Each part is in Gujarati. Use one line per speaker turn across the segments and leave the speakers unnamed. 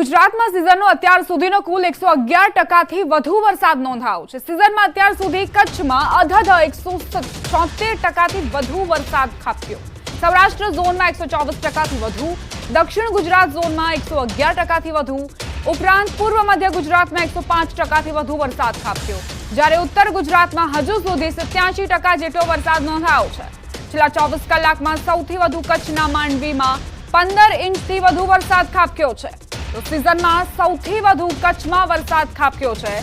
ગુજરાતમાં સિઝનનો અત્યાર સુધીનો કુલ એકસો અગિયાર ટકાથી વધુ વરસાદ નોંધાયો છે. સિઝનમાં અત્યાર સુધી કચ્છમાં અધધ એકસો છોતેર ટકાથી વધુ વરસાદ ખાબક્યો. સૌરાષ્ટ્ર ઝોનમાં એકસો ચોવીસ ટકાથી વધુ, દક્ષિણ ગુજરાત ઝોનમાં એકસો અગિયાર ટકાથી વધુ, ઉપરાંત પૂર્વ મધ્ય ગુજરાતમાં એકસો પાંચ ટકાથી વધુ વરસાદ ખાબક્યો. જ્યારે ઉત્તર ગુજરાતમાં હજુ સુધી સત્યાસી ટકા જેટલો વરસાદ નોંધાયો છે. છેલ્લા ચોવીસ કલાકમાં સૌથી વધુ કચ્છના માંડવીમાં પંદર ઇંચથી વધુ વરસાદ ખાબક્યો છે. તો સિઝનમાં સૌથી વધુ કચ્છમાં વરસાદ ખાબક્યો છે.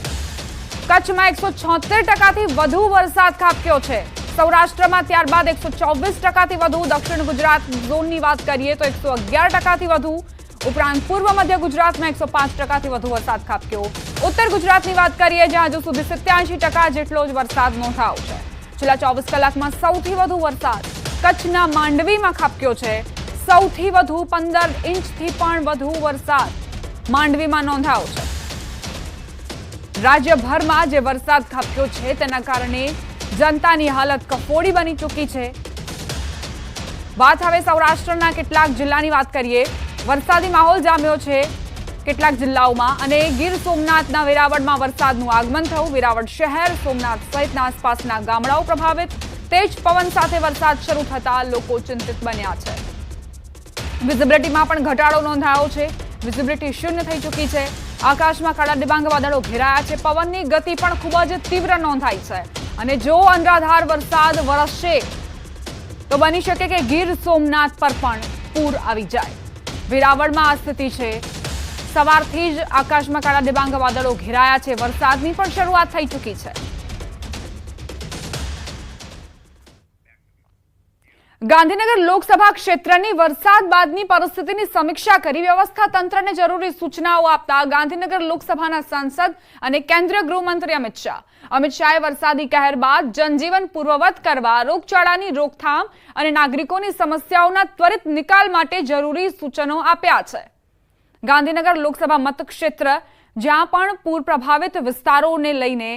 કચ્છમાં એકસો છોતેર ટકાથી વધુ વરસાદ ખાબક્યો છે. સૌરાષ્ટ્રમાં ત્યારબાદ એકસો ચોવીસ ટકાથી વધુ, દક્ષિણ ગુજરાત ઝોનની વાત કરીએ તો એકસો અગિયાર ટકાથી વધુ, ઉપરાંત પૂર્વ મધ્ય ગુજરાતમાં એકસો પાંચ ટકાથી વધુ વરસાદ ખાબક્યો. ઉત્તર ગુજરાતની વાત કરીએ જ્યાં હજુ સુધી સત્યાસી ટકા જેટલો જ વરસાદ નોંધાયો છે. છેલ્લા ચોવીસ કલાકમાં સૌથી વધુ વરસાદ કચ્છના માંડવીમાં ખાબક્યો છે. સૌથી વધુ પંદર ઇંચથી પણ વધુ વરસાદ માંડવીમાં નોંધાયો છે. રાજ્યભરમાં જે વરસાદ ખાબક્યો છે તેના કારણે જનતાની હાલત કફોડી બની ચૂકી છે. વાત હવે સૌરાષ્ટ્રના કેટલાક જિલ્લાની વાત કરીએ. વરસાદી માહોલ જામ્યો છે કેટલાક જિલ્લાઓમાં અને ગીર સોમનાથના વેરાવળમાં વરસાદનું આગમન થયું. વેરાવળ શહેર, સોમનાથ સહિતના આસપાસના ગામડાઓ પ્રભાવિત. તેજ પવન સાથે વરસાદ શરૂ થતા લોકો ચિંતિત બન્યા છે. વિઝિબિલિટીમાં પણ ઘટાડો નોંધાયો છે. વિઝિબિલિટી શૂન્ય થઈ ચૂકી છે. આકાશમાં કાળા ડિબાંગ વાદળો ઘેરાયા છે. પવનની ગતિ પણ ખૂબ જ તીવ્ર નોંધાઈ છે. અને જો અનરાધાર વરસાદ વરસશે, તો બની શકે કે ગીર સોમનાથ પર પણ પૂર આવી જાય. વેરાવળમાં આ સ્થિતિ છે. સવારથી જ આકાશમાં કાળા ડિબાંગ વાદળો ઘેરાયા છે. વરસાદની પણ શરૂઆત થઈ ચૂકી છે. ગાંધીનગર લોકસભા ક્ષેત્રની વરસાદ બાદની પરિસ્થિતિની સમીક્ષા કરી વ્યવસ્થા તંત્રને જરૂરી સૂચનાઓ આપતા ગાંધીનગર લોકસભાના સાંસદ અને કેન્દ્રીય ગૃહમંત્રી અમિત શાહ. અમિત શાહે વરસાદી કહેર બાદ જનજીવન પૂર્વવત કરવા, રોગચાળાની રોકથામ અને નાગરિકોની સમસ્યાઓના ત્વરિત નિકાલ માટે જરૂરી સૂચનો આપ્યા છે. ગાંધીનગર લોકસભા મતક્ષેત્ર, જ્યાં પણ પૂર પ્રભાવિત વિસ્તારોને લઈને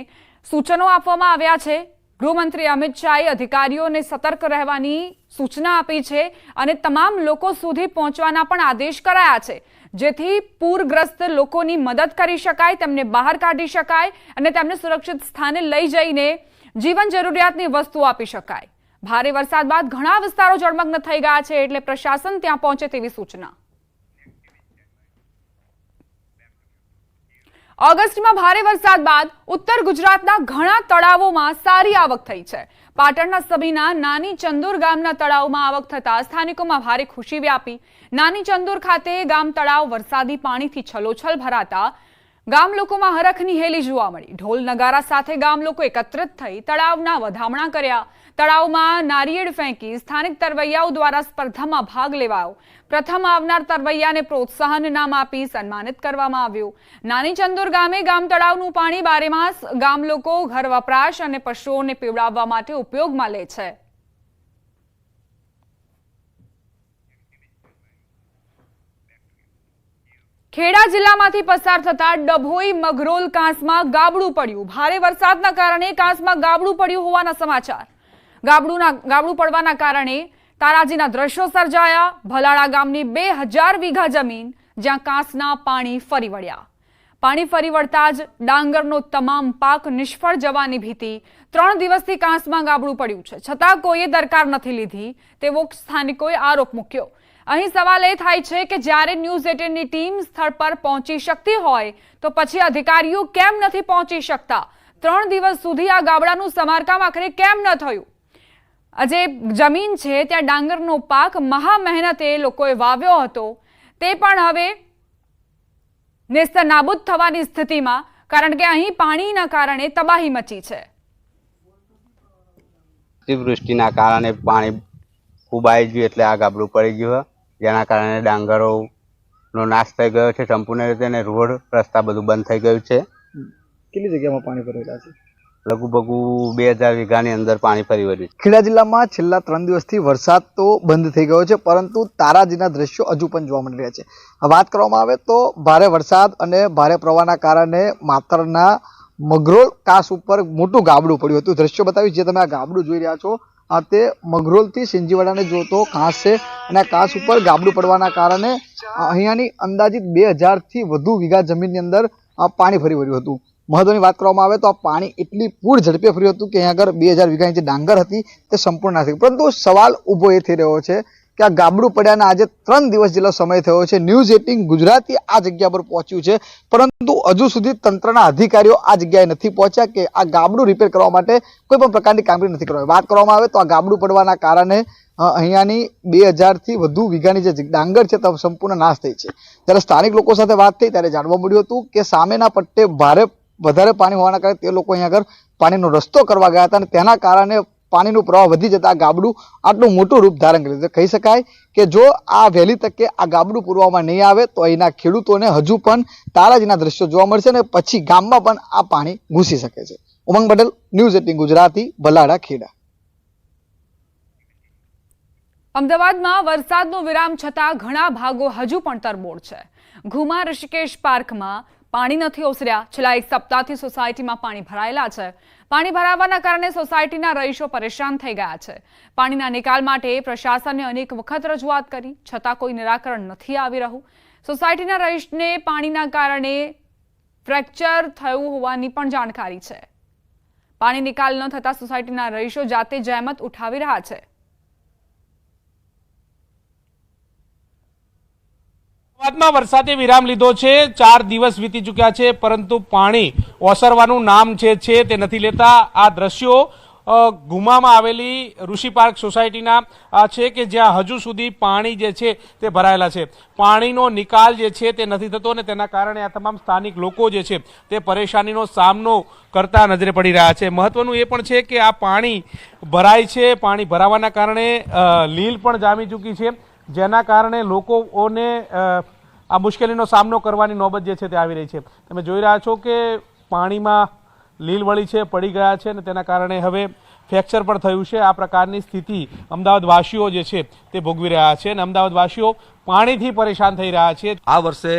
સૂચનો આપવામાં આવ્યા છે ગૃહમંત્રી અમિત શાહે અધિકારીઓને સતર્ક રહેવાની સૂચના આપી છે અને તમામ લોકો સુધી પહોંચવાના પણ આદેશ કરાયા છે. જેથી પૂરગ્રસ્ત લોકોની મદદ કરી શકાય, તેમને બહાર કાઢી શકાય અને તેમને સુરક્ષિત સ્થાને લઈ જઈને જીવન જરૂરિયાતની વસ્તુઓ આપી શકાય. ભારે વરસાદ બાદ ઘણા વિસ્તારો જળમગ્ન થઈ ગયા છે એટલે પ્રશાસન ત્યાં પહોંચે તેવી સૂચના. ઓગસ્ટમાં ભારે વરસાદ બાદ ઉત્તર ગુજરાતના ઘણા તળાવોમાં સારી આવક થઈ છે. પાટણના સભીના નાની ચંદુર ગામના તળાવમાં આવક થતા સ્થાનિકોમાં ભારે ખુશી વ્યાપી. નાની ચંદુર ખાતે ગામ તળાવ વરસાદી પાણીથી છલોછલ ભરાતા ગામ લોકોમાં હરખની હેલી જોવા મળી. ઢોલ નગારા સાથે ગામ લોકો એકત્રિત થઈ તળાવના વધામણા કર્યા. તળાવમાં નારિયેળ ફેંકી સ્થાનિક તરવૈયાઓ દ્વારા સ્પર્ધામાં ભાગ લેવાયો. પ્રથમ આવનાર તરવૈયાને પ્રોત્સાહન નામ આપી સન્માનિત કરવામાં આવ્યું. નાની ચંદુર ગામે ગામ તળાવનું પાણી બારેમાસ ગામ લોકો ઘર વપરાશ અને પશુઓને પીવડાવવા માટે ઉપયોગમાં લે છે. ખેડા જિલ્લામાંથી પસાર થતા ડભોઈ મગરોલ કાંસમાં ગાબડું પડ્યું. ભારે વરસાદના કારણે કાંસમાં ગાબડું પડ્યું હોવાના સમાચાર. ગાબડુંના ગાબડું પડવાના કારણે તારાજીના દ્રશ્યો સર્જાયા. ભલાળા ગામની બે હજાર વીઘા જમીન જ્યાં કાંસના પાણી ફરી વળ્યા. પાણી ફરી વળતા જ ડાંગરનો તમામ પાક નિષ્ફળ જવાની ભીતિ ત્રણ દિવસથી કાંસમાં ગાબડું પડ્યું છે. છતાં કોઈએ દરકાર નથી લીધી, તેવો સ્થાનિકોએ આરોપ મૂક્યો. અહીં સવાલ એ થાય છે કે જ્યારે ન્યૂઝ એટીનની ટીમ સ્થળ પર પહોંચી શકતી હોય, તો પછી અધિકારીઓ કેમ નથી પહોંચી શકતા? ત્રણ દિવસ સુધી આ ગાબડાનું સમારકામ આખરે કેમ ન થયું? જે જમીન છે ત્યાં ડાંગરનો પાક મહા મહેનતે લોકોએ વાવ્યો હતો. તે પણ હવે નેસ્ત નાબૂદ થવાની સ્થિતિમાં કારણ કે અહીં પાણીના કારણે તબાહી મચી છે.
અતિવૃષ્ટિના કારણે પાણી ખૂબ આવી ગયું એટલે આ ગાબડું પડી ગયું છે જેના કારણે ડાંગરોનો નાશ થઈ ગયો છે સંપૂર્ણ રીતે અને રોડ રસ્તા બધું બંધ થઈ ગયું છે.
કેટલી જગ્યામાં પાણી ભરેલા છે?
લઘુભગુ બે હજાર વીઘાની અંદર પાણી ફરી વળ્યું
ખેડા જિલ્લામાં છેલ્લા ત્રણ દિવસથી વરસાદ તો બંધ થઈ ગયો છે, પરંતુ તારાજીના દ્રશ્યો હજુ પણ જોવા મળી રહ્યા છે. વાત કરવામાં આવે તો ભારે વરસાદ અને ભારે પ્રવાહના કારણે માતરના મગરોળ કાસ ઉપર મોટું ગાબડું પડ્યું હતું. દ્રશ્યો બતાવી જે તમે આ ગાબડું જોઈ રહ્યા છો, આ તે મગરોલથી સિંજીવાડાને જોતો કાંસ છે અને આ કાંસ ઉપર ગાબડું પડવાના કારણે અહીંયાની અંદાજિત બે હજારથી વધુ વીઘા જમીનની અંદર પાણી ફરી વળ્યું હતું. મહત્વની વાત કરવામાં આવે તો આ પાણી એટલી પૂર ઝડપે ફર્યું હતું કે અહીંયા આગળ બે હજાર વીઘાની જે ડાંગર હતી તે સંપૂર્ણ નથી પરંતુ સવાલ ઊભો એ થઈ રહ્યો છે કે આ ગાબડું પડ્યાના આજે ત્રણ દિવસ જેટલો સમય થયો છે. ન્યૂઝ એટીન ગુજરાતી આ જગ્યા પર પહોંચ્યું છે. પરંતુ હજુ સુધી તંત્રના અધિકારીઓ આ જગ્યાએ નથી પહોંચ્યા કે આ ગાબડું રિપેર કરવા માટે કોઈ પણ પ્રકારની કામગીરી નથી કરવામાં વાત કરવામાં આવે તો આ ગાબડું પડવાના કારણે અહીંયાની બે હજારથી વધુ વીઘાની જે ડાંગર છે તે સંપૂર્ણ નાશ થઈ છે. જ્યારે સ્થાનિક લોકો સાથે વાત થઈ ત્યારે જાણવા મળ્યું હતું કે સામેના પટ્ટે ભારે વધારે પાણી હોવાના કારણે તે લોકો અહીંયા આગળ પાણીનો રસ્તો કરવા ગયા હતા અને તેના કારણે પાણીનું પ્રવાહ વધી જતા ગાબડું આટલું મોટું રૂપ ધારણ કર્યું છે. કહી શકાય કે જો આ વહેલી તકે આ ગાબડું પૂરવામાં નહીં આવે, તો અહીંના ખેડૂતોને હજુ પણ તારાજીના દ્રશ્યો જોવા મળશે અને પછી ગામમાં પણ આ પાણી ઘૂસી શકે છે. Umang Patel, news eighteen Gujarati, Bhalada, Kheda.
અમદાવાદમાં વરસાદનો વિરામ છતાં ઘણા ભાગો હજુ પણ તરબોળ છે. ઘુમા ઋષિકેશ પાર્કમાં પાણી નથી ઓસર્યા. છેલ્લા એક સપ્તાહથી સોસાયટીમાં પાણી ભરાયેલા છે. પાણી ભરાવાના કારણે સોસાયટીના રહીશો પરેશાન થઈ ગયા છે. પાણીના નિકાલ માટે પ્રશાસને અનેક વખત રજૂઆત કરી, છતાં કોઈ નિરાકરણ નથી આવી રહ્યું. સોસાયટીના રહીશને પાણીના કારણે ફ્રેક્ચર થયું હોવાની પણ જાણકારી છે. પાણી નિકાલ ન થતાં સોસાયટીના રહીશો જાતે જહેમત ઉઠાવી રહ્યા છે.
અમદાવાદમાં વરસાદે વિરામ લીધો છે. ચાર દિવસ વીતી ચૂક્યા છે, પરંતુ પાણી ઓસરવાનું નામ જે છે તે નથી લેતા. આ દ્રશ્યો ગુમામાં આવેલી ઋષિ પાર્ક સોસાયટીના છે કે જ્યાં હજુ સુધી પાણી જે છે તે ભરાયેલા છે. પાણીનો નિકાલ જે છે તે નથી થતો અને તેના કારણે આ તમામ સ્થાનિક લોકો જે છે તે પરેશાનીનો સામનો કરતા નજરે પડી રહ્યા છે. મહત્વનું એ પણ છે કે આ પાણી ભરાય છે. પાણી ભરાવાના કારણે લીલ પણ જામી ચૂકી છે. જેના કારણે લોકોને આ મુશ્કેલીનો સામનો કરવાની નોબત જે છે તે આવી રહી છે. તમે જોઈ રહ્યા છો કે પાણીમાં લીલ વળી છે, પડી ગયા છે અને તેના કારણે હવે ફ્રેક્ચર પણ થયું છે. આ પ્રકારની સ્થિતિ અમદાવાદવાસીઓ જે છે તે ભોગવી રહ્યા છે. અને અમદાવાદવાસીઓ પાણીથી પરેશાન થઈ રહ્યા છે
આ વર્ષે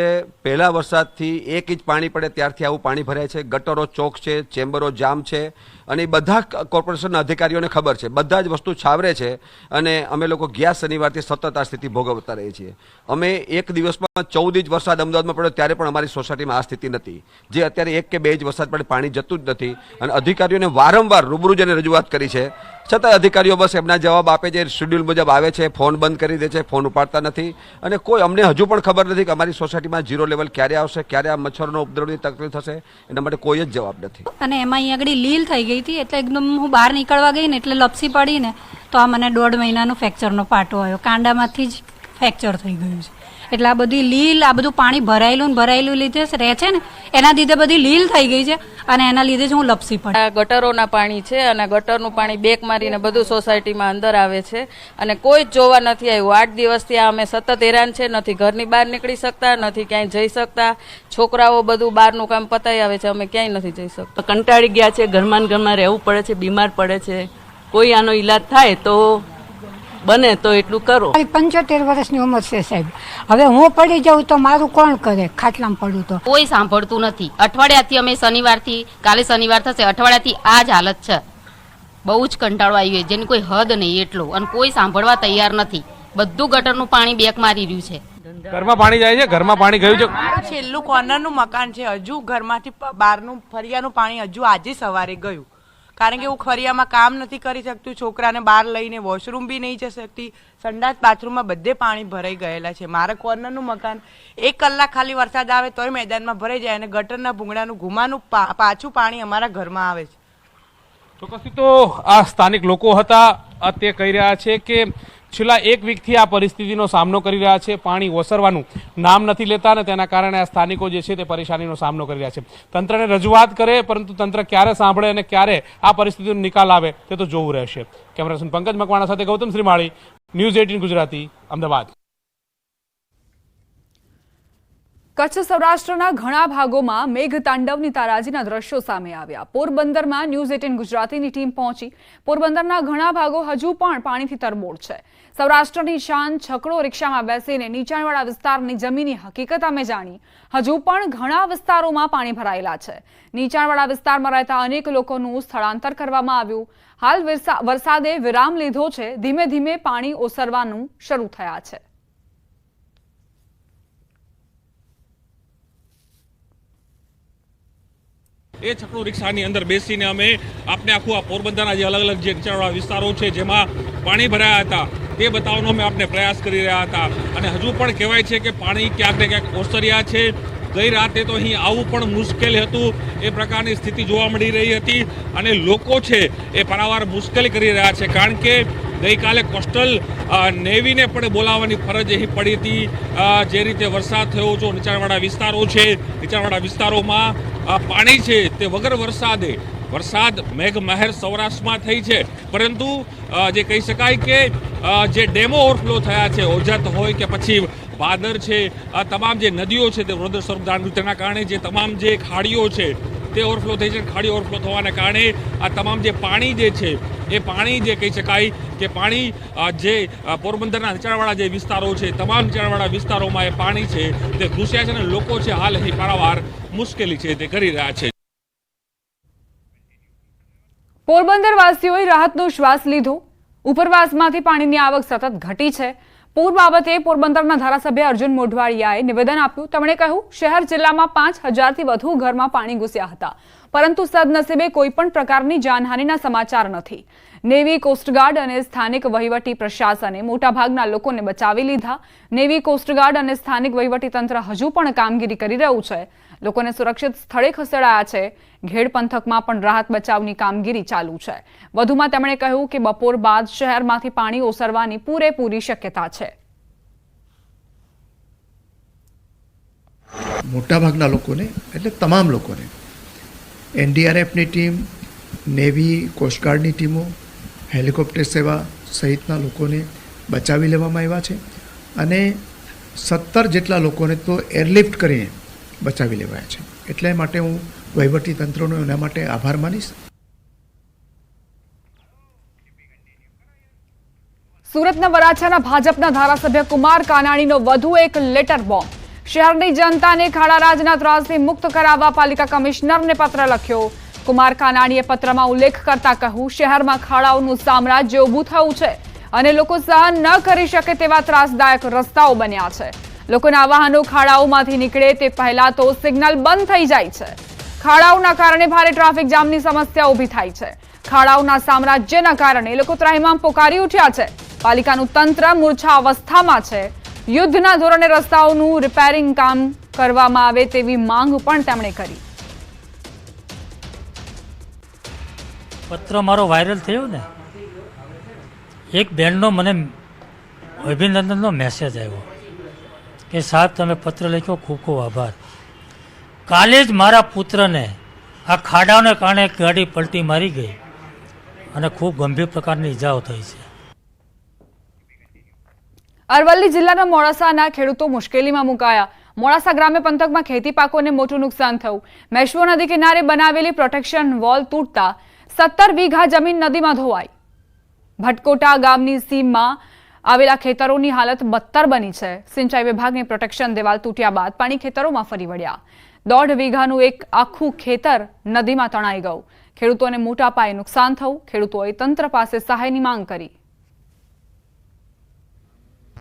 પહેલા વરસાદથી એક ઇંચ પાણી પડે ત્યારથી આવું પાણી ભરાય છે. ગટરો ચોક છે, ચેમ્બરો જામ છે અને બધા કોર્પોરેશનના અધિકારીઓને ખબર છે. બધા જ વસ્તુ છાવરે છે અને અમે લોકો ગયા શનિવારથી સતત આ સ્થિતિ ભોગવતા રહીએ છીએ. અમે એક દિવસમાં ચૌદ ઇંચ વરસાદ અમદાવાદમાં પડ્યો ત્યારે પણ અમારી સોસાયટીમાં આ સ્થિતિ નથી. જે અત્યારે એક કે બે ઇંચ વરસાદ પડે પાણી જતું જ નથી અને અધિકારીઓને વારંવાર રૂબરૂ જઈને રજૂઆત કરી છે. છતાં અધિકારીઓ બસ એમના જવાબ આપે છે શેડ્યુલ મુજબ આવે છે, ફોન બંધ કરી દે છે, ફોન ઉપાડતા નથી. અને કોઈ અમને હજુ પણ ખબર નથી કે અમારી સોસાયટીમાં ઝીરો લેવલ ક્યારે આવશે, ક્યારે આ મચ્છરનો ઉપદ્રવની તકલીફ થશે, એના માટે કોઈ જ જવાબ નથી.
અને એમાં અહીં આગળ લીલ થઈ ગઈ હતી, એટલે એકદમ હું બહાર નીકળવા ગઈ ને, એટલે લપસી પડીને, તો આ મને દોઢ મહિનાનો ફ્રેક્ચરનો પાટો આવ્યો. કાંડામાંથી જ ફ્રેક્ચર થઈ ગયું છે. એટલે આ બધી લીલ આ બધું પાણી ભરાયેલું ને ભરાયેલું લીધે જ રહે છે ને એના લીધે બધી લીલ થઈ ગઈ છે અને એના લીધે જ હું લપસી પડ.
આ ગટરોના પાણી છે અને ગટરનું પાણી બેક મારીને બધું સોસાયટીમાં અંદર આવે છે અને કોઈ જ જોવા નથી આવ્યું. આઠ દિવસથી આ અમે સતત હેરાન છે નથી ઘરની બહાર નીકળી શકતા નથી ક્યાંય જઈ શકતા. છોકરાઓ બધું બહારનું કામ પતાઈ આવે છે અમે ક્યાંય નથી જઈ શકતા.
કંટાળી ગયા છે ઘરમાં ઘરમાં રહેવું પડે છે બીમાર પડે છે. કોઈ આનો ઈલાજ થાય તો બને તો એટલું કરો.
પંચોતેર વર્ષની ઉંમર છે સાહેબ. હવે હું પડી જાઉં તો મારું કોણ કરે? ખાટલામાં પડું તો.
કોઈ સાંભળતું નથી. અઠવાડિયાથી અમે શનિવારથી કાલે શનિવાર થશે અઠવાડિયાથી આ જ હાલત છે. બહુ જ કંટાળો આવ્યો ગયો. જેની કોઈ હદ નહીં એટલો. અને કોઈ સાંભળવા તૈયાર નથી. બધું ગટરનું પાણી બેક મારી રહ્યું છે.
ઘરમાં પાણી જાય છે? ઘરમાં પાણી ગયું છે?
મારું છેલ્લું કોર્નરનું મકાન છે. હજુ ઘરમાંથી બહારનું ફરિયાનું પાણી હજુ આજે સવારે ગયું. કારણ કે હું ફરિયામાં કામ નથી કરી શકતું, છોકરાને બહાર લઈને વોશરૂમ બી નહીં જઈ શકતી. સંડાસ બાથરૂમમાં બધે પાણી ભરાઈ ગયેલા છે. મારા કોર્નરનું મકાન એક કલાક ખાલી વરસાદ આવે તોય મેદાનમાં ભરાઈ જાય અને ગટરના ભૂંગળાનું ઘુમાનું પાછું પાણી અમારા ઘરમાં આવે છે.
ચોક્કસથી તો આ સ્થાનિક લોકો હતા. તે કહી રહ્યા છે કે છેલ્લા એક વીકથી આ પરિસ્થિતિનો સામનો કરી રહ્યા છે. પાણી ઓસરવાનું નામ નથી લેતા અને તેના કારણે આ સ્થાનિકો જે છે તે પરેશાનીનો સામનો કરી રહ્યા છે. તંત્રને રજૂઆત કરે, પરંતુ તંત્ર ક્યારે સાંભળે અને ક્યારે આ પરિસ્થિતિનો નિકાલ આવે તે તો જોવું રહેશે. કેમેરાસન પંકજ મકવાણા સાથે ગૌતમ શ્રીમાળી ન્યૂઝ એટીન ગુજરાતી, અમદાવાદ.
કચ્છ સૌરાષ્ટ્રના ઘણા ભાગોમાં મેઘતાંડવની તારાજીના દ્રશ્યો સામે આવ્યા. પોરબંદરમાં ન્યૂઝ એટીન ગુજરાતીની ટીમ પહોંચી. પોરબંદરના ઘણા ભાગો હજુ પણ પાણીથી તરબોળ છે. સૌરાષ્ટ્રની શાન, છકડો રિક્ષામાં બેસીને નીચાણવાળા વિસ્તારની જમીનની હકીકત અમે જાણી. હજુ પણ ઘણા વિસ્તારોમાં પાણી ભરાયેલા છે. નીચાણવાળા વિસ્તારમાં રહેતા અનેક લોકોનું સ્થળાંતર કરવામાં આવ્યું. હાલ વરસાદે વિરામ લીધો છે. ધીમે ધીમે પાણી ઓસરવાનું શરૂ થયા છે.
એ છકડો રિક્ષાની અંદર બેસીને અમે આપને આખું આ પોરબંદરના જે અલગ અલગ જે નીચાણવાળા વિસ્તારો છે, જેમાં પાણી ભરાયા હતા, તે બતાવવાનો અમે આપને પ્રયાસ કરી રહ્યા હતા. અને હજુ પણ કહેવાય છે કે પાણી ક્યાંક ને ક્યાંક ઓસર્યા છે. ગઈ રાતે તો અહીં આવવું પણ મુશ્કેલ હતું. એ પ્રકારની સ્થિતિ જોવા મળી રહી હતી અને લોકો છે એ પારાવાર મુશ્કેલી કરી રહ્યા છે. કારણ કે ગઈકાલે કોસ્ટલ નેવીને પણ બોલાવવાની ફરજ અહીં પડી હતી. જે રીતે વરસાદ થયો છો નીચાણવાળા વિસ્તારો છે, નીચાણવાળા વિસ્તારોમાં પાણી છે તે વગર વરસાદે. વરસાદ મેઘ મહેર સૌરાષ્ટ્રમાં થઈ છે. પરંતુ જે કહી શકાય કે જે ડેમો ઓવરફ્લો થયા છે, ઓજત હોય કે પછી ભાદર છે, આ તમામ જે નદીઓ છે તે વૃદ્ધ સ્વરૂપ દાન તેના કારણે જે તમામ જે ખાડીઓ છે તે ઓવરફ્લો થઈ છે, ખાડી ઓવરફ્લો થવાને કારણે આ તમામ જે પાણી જે છે, એ પાણી જે કહી શકાય કે પાણી જે પોરબંદરના નીચાણવાળા જે વિસ્તારો છે, તમામ નીચાણવાળા વિસ્તારોમાં એ પાણી છે, તે ઘૂસ્યા છે અને લોકો છે હાલ અહીં પારાવાર મુશ્કેલી છે તે કરી રહ્યા છે.
પોરબંદર વાસીઓએ રાહતનો શ્વાસ લીધો. ઉપરવાસમાંથી પાણીની આવક સતત ઘટી છે. પૂર બાબતે પોરબંદરના ધારાસભ્ય અર્જુન મોઢવાડિયાએ નિવેદન આપ્યું. તેમણે કહ્યું, શહેર જિલ્લામાં પાંચ હજારથી વધુ ઘરમાં પાણી ઘૂસ્યા હતા. પરંતુ સદનસીબે કોઈપણ પ્રકારની જાનહાનિના સમાચાર નથી. નેવી કોસ્ટગાર્ડ અને સ્થાનિક વહીવટી પ્રશાસને મોટાભાગના લોકોને બચાવી લીધા. નેવી કોસ્ટગાર્ડ અને સ્થાનિક વહીવટી તંત્ર હજુ પણ કામગીરી કરી રહ્યું છે. લોકોને સુરક્ષિત સ્થળે ખસેડાયા છે. ઘેડ પંથકમાં પણ રાહત બચાવની કામગીરી ચાલુ છે. વધુમાં તેમણે કહ્યું કે બપોર બાદ શહેરમાંથી પાણી ઓસરવાની પૂરેપૂરી શક્યતા છે.
મોટાભાગના લોકોને, એટલે તમામ લોકોને, એનડીઆરએફની ટીમ, નેવી કોસ્ટગાર્ડની ટીમો, હેલિકોપ્ટર સેવા સહિતના લોકોને બચાવી લેવામાં આવ્યા છે. અને સત્તર જેટલા લોકોને તો એરલિફ્ટ કરીને બચાવી લેવાયા છે. એટલે માટે હું વહીવટી તંત્રનો એના માટે આભાર માનીશ.
સુરતના વરાછાના ભાજપના ધારાસભ્ય કુમાર કાનાણીનો વધુ એક લેટર બોમ્બ. શહેરની જનતાને ખાડારાજના ત્રાસથી મુક્ત કરાવવા પાલિકા કમિશનરને પત્ર લખ્યો. કુમાર કાનાણીએ પત્રમાં ઉલ્લેખ કરતા કહ્યું, શહેરમાં ખાડાઓનું સામ્રાજ્ય ઊભું થયું છે અને લોકો સહન ન કરી શકે તેવા ત્રાસદાયક રસ્તાઓ બન્યા છે. લોકોના વાહનો ખાડાઓમાંથી નીકળે તે પહેલા તો સિગ્નલ બંધ થઈ જાય છે. ખાડાઓના કારણે ભારે ટ્રાફિક જામની સમસ્યા ઊભી થાય છે. ખાડાઓના સામ્રાજ્યના કારણે લોકો ત્રાહિમામ પોકારી ઉઠ્યા છે. પાલિકાનું તંત્ર મૂર્છા અવસ્થામાં છે. યુદ્ધના ધોરણે રસ્તાઓનું રિપેરિંગ કામ કરવામાં આવે તેવી માંગ પણ તેમણે કરી.
પત્ર મારો વાયરલ થયો ને? એક બેનનો મને અભિનંદનનો મેસેજ આવ્યો. કે સાહેબ, તમે પત્ર લખ્યો? ખૂબ ખૂબ આભાર. કાલે જ મારા પુત્રને આ ખાડાઓને કારણે ગાડી પલટી મારી ગઈ અને ખૂબ ગંભીર પ્રકારની ઈજાઓ થઈ છે.
અરવલ્લી જિલ્લાના મોડાસાના ખેડૂતો મુશ્કેલીમાં મુકાયા. મોડાસા ગ્રામ્ય પંથકમાં ખેતી પાકોને મોટું નુકસાન થયું. મેશ્વો નદી કિનારે બનાવેલી પ્રોટેક્શન વોલ તૂટતા સત્તર વીઘા જમીન નદીમાં ધોવાઈ. ભટકોટા ગામની સીમમાં આવેલા ખેતરોની હાલત બદતર બની છે. સિંચાઈ વિભાગની પ્રોટેક્શન દેવાલ તૂટ્યા બાદ પાણી ખેતરોમાં ફરી વળ્યા. દોઢ વીઘાનું એક આખું ખેતર નદીમાં તણાઈ ગયું. ખેડૂતોને મોટા પાયે નુકસાન થયું. ખેડૂતોએ તંત્ર પાસે સહાયની માંગ કરી.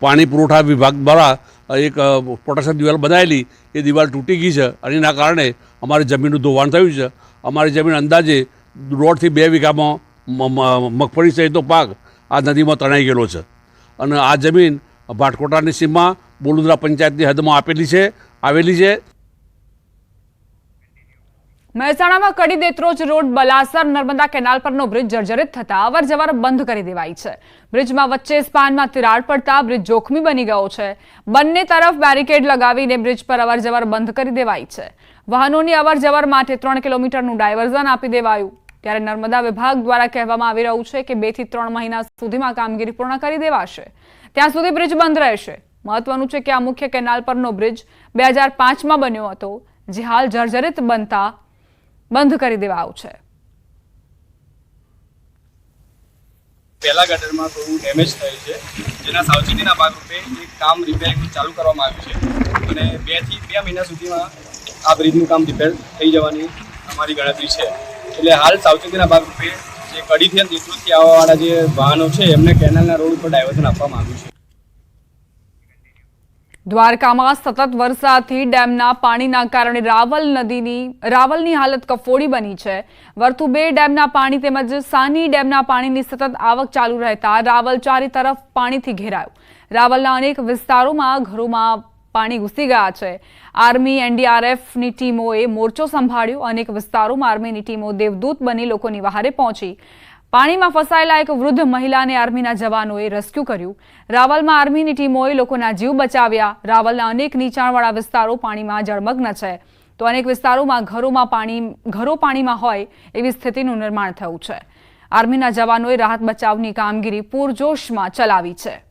પાણી પુરવઠા વિભાગ દ્વારા એક પ્રોટેક્શન દિવાલ બનાવેલી. એ દિવાલ તૂટી ગઈ છે અને એના કારણે અમારી જમીનનું ધોવાણ થયું છે. અમારી જમીન અંદાજે દોઢથી બે વીઘામાં મગફળી સહિતનો પાક આ નદીમાં તણાઈ ગયેલો છે. અને આ જમીન ભાટકોટાની સીમમાં બોલુદ્રા પંચાયતની હદમાં આપેલી છે, આવેલી છે.
મહેસાણામાં કડી દેત્રોજ રોડ બલાસર નર્મદા કેનાલ પરનો બ્રિજ જર્જરિત થતા અવર જવર બંધ કરી દેવાઈ છે. બ્રિજમાં વચ્ચે સ્પાનમાં તિરાડ પડતા બ્રિજ જોખમી બની ગયો છે. બંને તરફ બેરિકેડ લગાવીને બ્રિજ પર અવર જવર બંધ કરી દેવાઈ છે. વાહનોની અવર જવર માટે ત્રણ કિલોમીટરનું ડાયવર્ઝન આપી દેવાયું. ત્યારે નર્મદા વિભાગ દ્વારા કહેવામાં આવી રહ્યું છે કે બેથી ત્રણ મહિના સુધીમાં કામગીરી પૂર્ણ કરી દેવાશે. ત્યાં સુધી બ્રિજ બંધ રહેશે. મહત્વનું છે કે આ મુખ્ય કેનાલ પરનો બ્રિજ બે હજાર પાંચમાં બન્યો હતો, જે હાલ જર્જરિત બનતા બંધ કરી દેવાયો છે.
પહેલા ગટરમાં થોડું ડેમેજ થયું છે. જેના સાવચેતીના ભાગરૂપે એક કામ રિપેરિંગ ચાલુ કરવામાં આવ્યું છે. અને બેથી બે મહિના સુધીમાં આ બ્રિજનું કામ રિપેર થઈ જવાની અમારી ગણતરી છે. એટલે હાલ સાવચેતીના ભાગરૂપે જે કડીથી અને દેશોથી આવવાવાળા જે વાહનો છે, એમને કેનાલના રોડ ઉપર ડાયવર્ઝન આપવામાં આવ્યું છે.
દ્વારકામાં સતત વરસાદથી ડેમના પાણીના કારણે રાવલ નદીની, રાવલની હાલત કફોડી બની છે. વર્તુ બે ડેમના પાણી તેમજ સાની ડેમના પાણીની સતત આવક ચાલુ રહેતા રાવલ ચારે તરફ પાણીથી ઘેરાયું. રાવલના અનેક વિસ્તારોમાં ઘરોમાં પાણી ઘૂસી ગયા છે. આર્મી એનડીઆરએફની ટીમોએ મોરચો સંભાળ્યો. અનેક વિસ્તારોમાં આર્મીની ટીમો દેવદૂત બની લોકોની વહારે પહોંચી. પાણીમાં ફસાયેલા એક વૃદ્ધ મહિલાને આર્મીના જવાનોએ રેસ્ક્યુ કર્યું. રાવલમાં આર્મીની ટીમોએ લોકોના જીવ બચાવ્યા. રાવલના અનેક નીચાણવાળા વિસ્તારો પાણીમાં જળમગ્ન છે. તો અનેક વિસ્તારોમાં ઘરોમાં પાણી, ઘરો પાણીમાં હોય એવી સ્થિતિનું નિર્માણ થયું છે. આર્મીના જવાનોએ રાહત બચાવની કામગીરી પૂરજોશમાં ચલાવી છે.